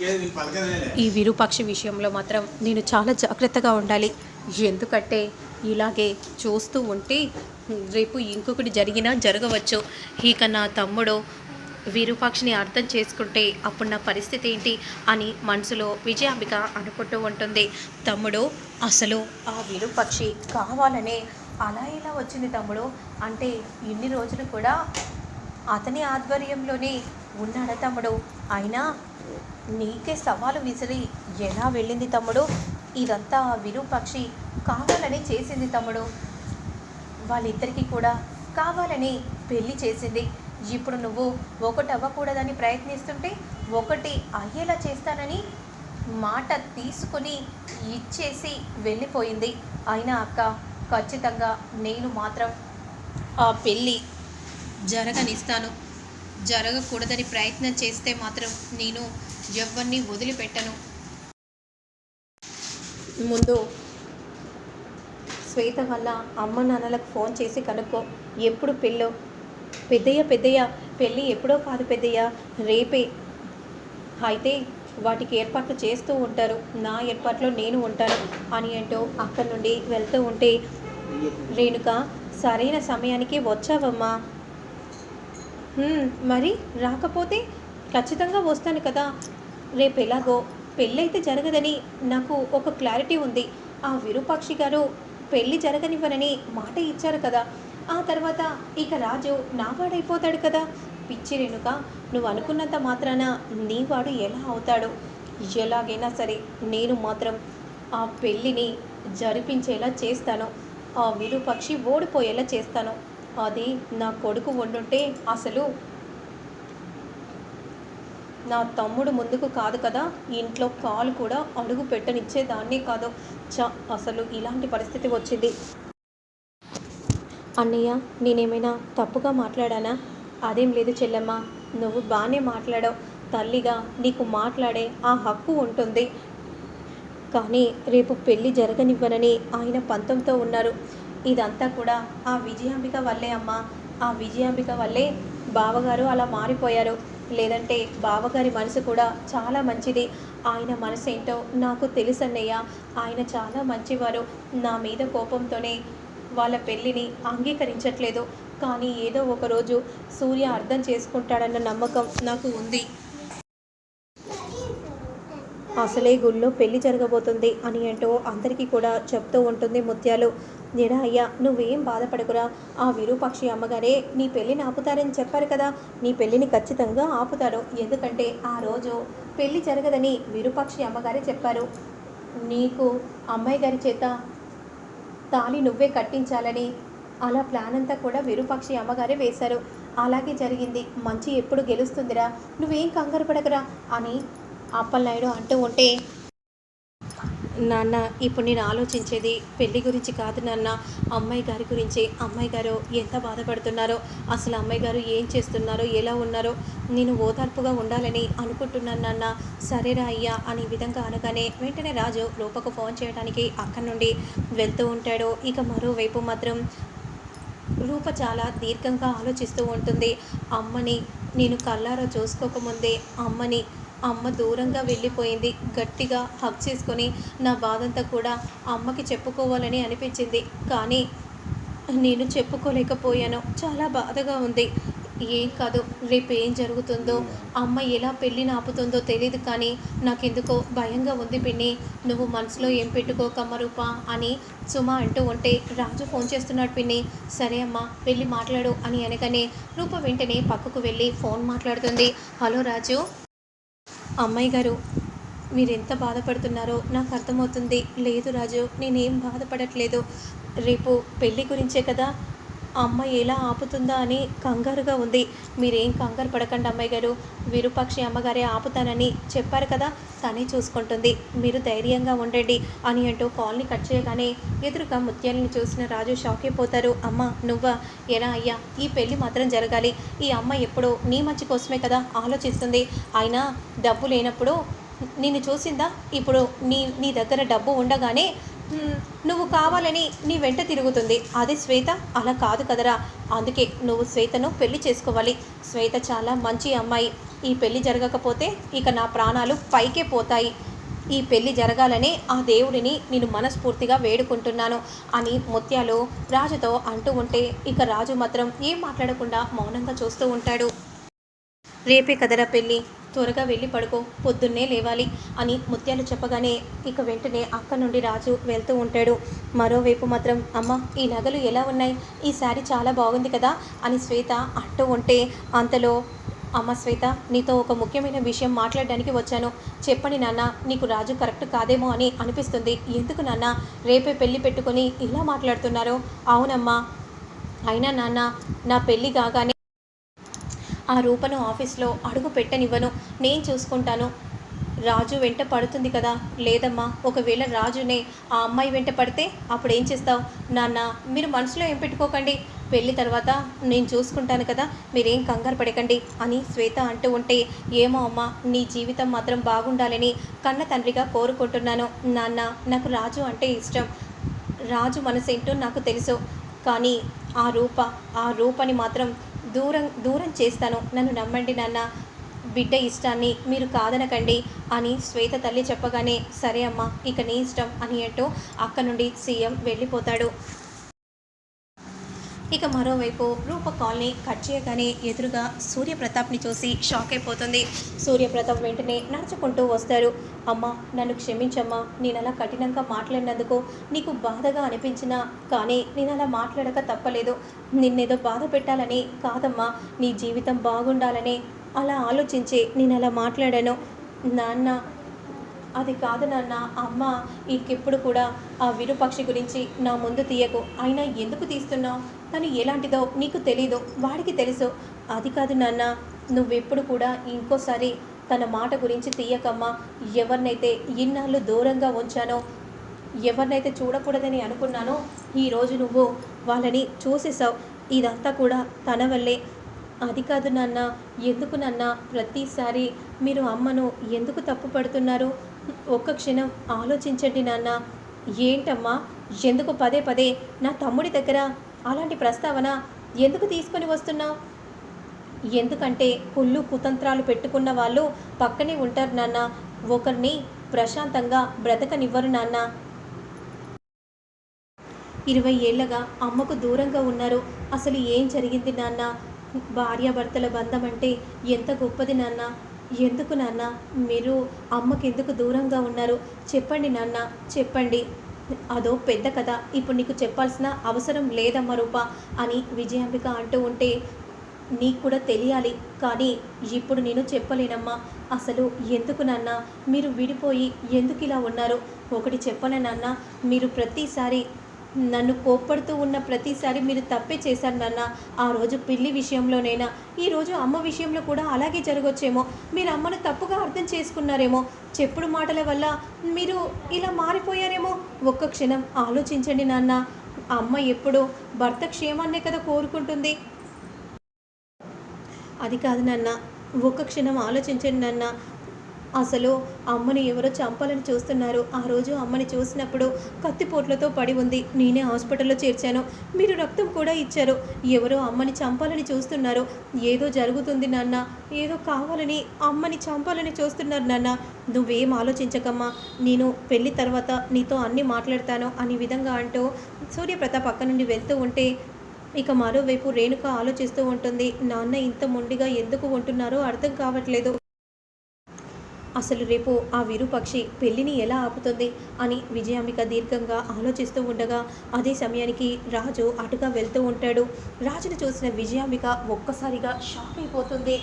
ఈ విరూపాక్షి విషయంలో మాత్రం నేను చాలా జాగ్రత్తగా ఉండాలి. ఎందుకంటే ఇలాగే చూస్తూ ఉంటే రేపు ఇంకొకటి జరిగినా జరగవచ్చు. ఇక నా తమ్ముడు విరూపాక్షిని అర్థం చేసుకుంటే అప్పుడు నా పరిస్థితి ఏంటి అని మనసులో విజయాంబిక అనుకుంటూ ఉంటుంది. తమ్ముడు అసలు ఆ విరూపాక్షి కావాలనే అలా ఇలా వచ్చింది తమ్ముడు? అంటే ఇన్ని రోజులు కూడా అతని ఆధ్వర్యంలోనే ఉన్నాడా తమ్ముడు? అయినా నీకే సవాలు విసిరి ఎలా వెళ్ళింది తమ్ముడు? ఇదంతా విరూపక్షి విరూపాక్షి కావాలని చేసింది తమ్ముడు. వాళ్ళిద్దరికీ కూడా కావాలని పెళ్ళి చేసింది. ఇప్పుడు నువ్వు ఒకటి అవ్వకూడదని ప్రయత్నిస్తుంటే ఒకటి అయ్యేలా చేస్తానని మాట తీసుకుని ఇచ్చేసి వెళ్ళిపోయింది. అయినా అక్క ఖచ్చితంగా నేను మాత్రం ఆ పెళ్ళి జరగనిస్తాను. జరగకూడదని ప్రయత్నం చేస్తే మాత్రం నేను ఎవరిని వదిలిపెట్టను. ముందు శ్వేత వల్ల అమ్మ నాన్నలకు ఫోన్ చేసి కనుక్కో ఎప్పుడు పెళ్ళో? పెద్దయ్య పెద్దయ్య పెళ్ళి ఎప్పుడో కాదు పెద్దయ్య. రేపే. అయితే వాటికి ఏర్పాట్లు చేస్తూ ఉంటారు. నా ఏర్పాట్లో నేను ఉంటాను అని అంటూ అక్కడి నుండి వెళ్తూ ఉంటే రేణుక సరైన సమయానికి వచ్చావమ్మా. మరి రాకపోతే ఖచ్చితంగా వస్తాను కదా. రేపు ఎలాగో పెళ్ళైతే జరగదని నాకు ఒక క్లారిటీ ఉంది. ఆ విరూపాక్షి గారు పెళ్ళి జరగనివ్వనని మాట ఇచ్చారు కదా. ఆ తర్వాత ఇక రాజు నావాడైపోతాడు కదా. పిచ్చి రేణుక నువ్వు అనుకున్నంత మాత్రాన నీవాడు ఎలా అవుతాడు? ఎలాగైనా సరే నేను మాత్రం ఆ పెళ్ళిని జరిపించేలా చేస్తాను. ఆ విరూపక్షి ఓడిపోయేలా చేస్తాను. అది నా కొడుకు వండుంటే అసలు నా తమ్ముడు ముందుకు కాదు కదా. ఇంట్లో కాలు కూడా అడుగు పెట్టనిచ్చేదాన్నే కాదు. చ అసలు ఇలాంటి పరిస్థితి వచ్చింది. అన్నయ్య నేనేమైనా తప్పుగా మాట్లాడానా? అదేం లేదు చెల్లెమ్మ నువ్వు బాగానే మాట్లాడావు. తల్లిగా నీకు మాట్లాడే ఆ హక్కు ఉంటుంది. కానీ రేపు పెళ్ళి జరగనివ్వనని ఆయన పంతంతో ఉన్నారు. ఇదంతా కూడా ఆ విజయాంబిక వల్లే అమ్మా. ఆ విజయాంబిక వల్లే బావగారు అలా మారిపోయారు. లేదంటే బావగారి మనసు కూడా చాలా మంచిది. ఆయన మనసు ఏంటో నాకు తెలుసన్నయ్య. ఆయన చాలా మంచివారు. నా మీద కోపంతోనే వాళ్ళ పెళ్ళిని అంగీకరించట్లేదు. కానీ ఏదో ఒకరోజు సూర్య అర్థం చేసుకుంటాడన్న నమ్మకం నాకు ఉంది. అసలే గుళ్ళో పెళ్ళి జరగబోతుంది అని అంటూ అందరికీ కూడా చెప్తూ ఉంటుంది ముత్యాలు. నేనా అయ్యా నువ్వేం బాధపడకురా. ఆ విరూపాక్షి అమ్మగారే నీ పెళ్ళిని ఆపుతారని చెప్పారు కదా. నీ పెళ్ళిని ఖచ్చితంగా ఆపుతారు. ఎందుకంటే ఆ రోజు పెళ్ళి జరగదని విరూపాక్షి అమ్మగారే చెప్పారు. నీకు అమ్మాయి గారి చేత తాళి నువ్వే కట్టించాలని అలా ప్లాన్ అంతా కూడా విరూపాక్షి అమ్మగారే వేశారు. అలాగే జరిగింది. మంచి ఎప్పుడు గెలుస్తుందిరా. నువ్వేం కంగారు పడకరా అని అప్పలనాయుడు అంటూ ఉంటే నాన్న ఇప్పుడు నేను ఆలోచించేది పెళ్ళి గురించి కాదు నాన్న. అమ్మాయి గారి గురించి. అమ్మాయి గారు ఎంత బాధపడుతున్నారో అసలు అమ్మాయి గారు ఏం చేస్తున్నారో ఎలా ఉన్నారో నేను ఓదార్పుగా ఉండాలని అనుకుంటున్నాను నాన్న. సరేరా అయ్యా అనే విధంగా అనగానే వెంటనే రాజు రూపకు ఫోన్ చేయడానికి అక్కడి నుండి వెళ్తూ ఉంటాడు. ఇక మరోవైపు మాత్రం రూప చాలా దీర్ఘంగా ఆలోచిస్తూ ఉంటుంది. అమ్మని నేను కళ్ళారా చూసుకోకముందే అమ్మని అమ్మ దూరంగా వెళ్ళిపోయింది. గట్టిగా హక్ చేసుకొని నా బాధంతా కూడా అమ్మకి చెప్పుకోవాలని అనిపించింది. కానీ నేను చెప్పుకోలేకపోయాను. చాలా బాధగా ఉంది. ఏం కాదు రేపు ఏం జరుగుతుందో అమ్మ ఎలా పెళ్ళిని ఆపుతుందో తెలియదు కానీ నాకెందుకో భయంగా ఉంది పిన్ని. నువ్వు మనసులో ఏం పెట్టుకోకమ్మ రూప అని సుమ అంటూ ఉంటే రాజు ఫోన్ చేస్తున్నాడు పిన్ని. సరే అమ్మా వెళ్ళి మాట్లాడు అని అనగానే రూప వెంటనే పక్కకు వెళ్ళి ఫోన్ మాట్లాడుతుంది. హలో రాజు. అమ్మాయి గారు మీరెంత బాధపడుతున్నారో నాకు అర్థమవుతుంది. లేదు రాజు నేనేం బాధపడట్లేదు. రేపు పెళ్ళి గురించే కదా అమ్మ ఎలా ఆపుతుందా అని కంగారుగా ఉంది. మీరేం కంగారు పడకండి అమ్మాయి గారు. విరూపాక్షి అమ్మగారే ఆపుతానని చెప్పారు కదా తనే చూసుకుంటుంది. మీరు ధైర్యంగా ఉండండి అని అంటూ కాల్ని కట్ చేయగానే ఎదురుగా ముత్యాలని చూసిన రాజు షాక్ అయిపోతారు. అమ్మ నువ్వా? ఎలా అయ్యా? ఈ పెళ్ళి మాత్రం జరగాలి. ఈ అమ్మ ఎప్పుడో నీ మంచి కోసమే కదా ఆలోచిస్తుంది. అయినా డబ్బు లేనప్పుడు నిన్ను చూసిందా? ఇప్పుడు నీ నీ దగ్గర డబ్బు ఉండగానే నువ్వు కావాలని నీ వెంట తిరుగుతుంది. అది శ్వేత. అలా కాదు కదరా. అందుకే నువ్వు శ్వేతను పెళ్ళి చేసుకోవాలి. శ్వేత చాలా మంచి అమ్మాయి. ఈ పెళ్ళి జరగకపోతే ఇక నా ప్రాణాలు పైకే పోతాయి. ఈ పెళ్ళి జరగాలని ఆ దేవుడిని నేను మనస్ఫూర్తిగా వేడుకుంటున్నాను అని ముత్యాలు రాజుతో అంటూ ఉంటే ఇక రాజు మాత్రం ఏం మాట్లాడకుండా మౌనంగా చూస్తూ ఉంటాడు. రేపే కదరా పెళ్ళి. త్వరగా వెళ్ళి పడుకో పొద్దున్నే లేవాలి అని ముత్యాలు చెప్పగానే ఇక వెంటనే అక్క నుండి రాజు వెళ్తూ ఉంటాడు. మరోవైపు మాత్రం అమ్మ ఈ నగలు ఎలా ఉన్నాయి? ఈ శారీ చాలా బాగుంది కదా? అని శ్వేత అంటూ ఉంటే అంతలో అమ్మ శ్వేత నీతో ఒక ముఖ్యమైన విషయం మాట్లాడడానికి వచ్చాను. చెప్పండి నాన్న నీకు రాజు కరెక్ట్ కాదేమో అని అనిపిస్తుంది. ఎందుకు నాన్న రేపే పెళ్ళి పెట్టుకొని ఇలా మాట్లాడుతున్నారు? అవునమ్మా. అయినా నాన్న నా పెళ్ళి కాగానే ఆ రూపను ఆఫీస్లో అడుగు పెట్టనివ్వను. నేను చూసుకుంటాను. రాజు వెంట పడుతుంది కదా? లేదమ్మా ఒకవేళ రాజునే ఆ అమ్మాయి వెంట పడితే అప్పుడు ఏం చేస్తావు? నాన్న మీరు మనసులో ఏం పెట్టుకోకండి. పెళ్ళి తర్వాత నేను చూసుకుంటాను కదా మీరేం కంగారు పడకండి అని శ్వేత అంటూ ఉంటే ఏమో అమ్మా నీ జీవితం మాత్రం బాగుండాలని కన్న తండ్రిగా కోరుకుంటున్నాను. నాన్న నాకు రాజు అంటే ఇష్టం. రాజు మనసేంటో నాకు తెలుసు. కానీ ఆ రూప ఆ రూపని మాత్రం దూరం దూరం చేస్తాను. నన్ను నమ్మండి నాన్న. బిడ్డ ఇష్టాన్ని మీరు కాదనకండి అని శ్వేత తల్లి చెప్పగానే సరే అమ్మా ఇక నీ ఇష్టం అని అంటూ అక్క నుండి సీఎం వెళ్ళిపోతాడు. ఇక మరోవైపు రూప కాల్ని కట్ చేయగానే ఎదురుగా సూర్యప్రతాప్ని చూసి షాక్ అయిపోతుంది. సూర్యప్రతాప్ వెంటనే నడుచుకుంటూ వస్తారు. అమ్మ నన్ను క్షమించమ్మా నేను అలా కఠినంగా మాట్లాడినందుకు నీకు బాధగా అనిపించినా కానీ నేను అలా మాట్లాడక తప్పలేదు. నిన్నేదో బాధ పెట్టాలని కాదమ్మా నీ జీవితం బాగుండాలని అలా ఆలోచించి నేను అలా మాట్లాడాను. నాన్న అది కాదు నాన్న అమ్మ ఇంకెప్పుడు కూడా ఆ విరుపక్షి గురించి నా ముందు తీయకు. అయినా ఎందుకు తీస్తున్నావు? తను ఎలాంటిదో నీకు తెలీదు వాడికి తెలుసు. అది కాదు నాన్న నువ్వెప్పుడు కూడా ఇంకోసారి తన మాట గురించి తీయకమ్మా. ఎవరినైతే ఇన్నాళ్ళు దూరంగా ఉంచానో ఎవరినైతే చూడకూడదని అనుకున్నానో ఈరోజు నువ్వు వాళ్ళని చూసేసావు ఇదంతా కూడా తన వల్లే. అది కాదు నాన్న ఎందుకు నాన్న ప్రతిసారి మీరు అమ్మను ఎందుకు తప్పు పడుతున్నారు? ఒక్క క్షణం ఆలోచించండి నాన్న. ఏంటమ్మా ఎందుకు పదే పదే నా తమ్ముడి దగ్గర అలాంటి ప్రస్తావన ఎందుకు తీసుకొని వస్తున్నావు? ఎందుకంటే కుళ్ళు కుతంత్రాలు పెట్టుకున్న వాళ్ళు పక్కనే ఉంటారు నాన్న. ఒకరిని ప్రశాంతంగా బ్రతకనివ్వరు నాన్న. ఇరవై ఏళ్ళగా అమ్మకు దూరంగా ఉన్నారు. అసలు ఏం జరిగింది నాన్న? భార్యాభర్తల బంధం అంటే ఎంత గొప్పది నాన్న? ఎందుకు నాన్న? మీరు అమ్మకి ఎందుకు దూరంగా ఉన్నారు? చెప్పండి నాన్న చెప్పండి. అదో పెద్ద కథ. ఇప్పుడు నీకు చెప్పాల్సిన అవసరం లేదమ్మ రూప అని విజయాంబిక అంటూ ఉంటే నీకు కూడా తెలియాలి. కానీ ఇప్పుడు నేను చెప్పలేనమ్మా. అసలు ఎందుకు నాన్న? మీరు విడిపోయి ఎందుకు ఇలా ఉన్నారు? ఒకటి చెప్పన నాన్న. మీరు ప్రతిసారి నన్ను కోప్పడుతూ ఉన్న ప్రతిసారి మీరు తప్పే చేశారు నాన్న. ఆ రోజు పిల్లి విషయంలోనైనా ఈరోజు అమ్మ విషయంలో కూడా అలాగే జరగొచ్చేమో. మీరు అమ్మను తప్పుగా అర్థం చేసుకున్నారేమో. చెప్పుడు మాటల వల్ల మీరు ఇలా మారిపోయారేమో. ఒక్క క్షణం ఆలోచించండి నాన్న. అమ్మ ఎప్పుడూ భర్త క్షేమాన్నే కదా కోరుకుంటుంది. అది కాదు నాన్న. ఒక్క క్షణం ఆలోచించండి నాన్న. అసలు అమ్మని ఎవరో చంపాలని చూస్తున్నారు. ఆ రోజు అమ్మని చూసినప్పుడు కత్తిపోట్లతో పడి ఉంది. నేనే హాస్పిటల్లో చేర్చాను. మీరు రక్తం కూడా ఇచ్చారు. ఎవరో అమ్మని చంపాలని చూస్తున్నారు. ఏదో జరుగుతుంది నాన్న. ఏదో కావాలని అమ్మని చంపాలని చూస్తున్నారు నాన్న. నువ్వేం ఆలోచించకమ్మా. నేను పెళ్ళి తర్వాత నీతో అన్నీ మాట్లాడతాను అని విధంగా అంటూ సూర్యప్రతాప్ పక్క నుండి వెళ్తూ ఉంటే ఇక మరోవైపు రేణుక ఆలోచిస్తూ ఉంటుంది. నాన్న ఇంత మొండిగా ఎందుకు ఉంటున్నారో అర్థం కావట్లేదు. అసలు రేపు ఆ విరూపక్షి పెళ్ళిని ఎలా ఆపుతుంది అని విజయాంబిక దీర్ఘంగా ఆలోచిస్తూ ఉండగా అదే సమయానికి రాజు అటుగా వెళ్తూ ఉంటాడు. రాజును చూసిన విజయాంబిక ఒక్కసారిగా షాక్ అయిపోతుంది.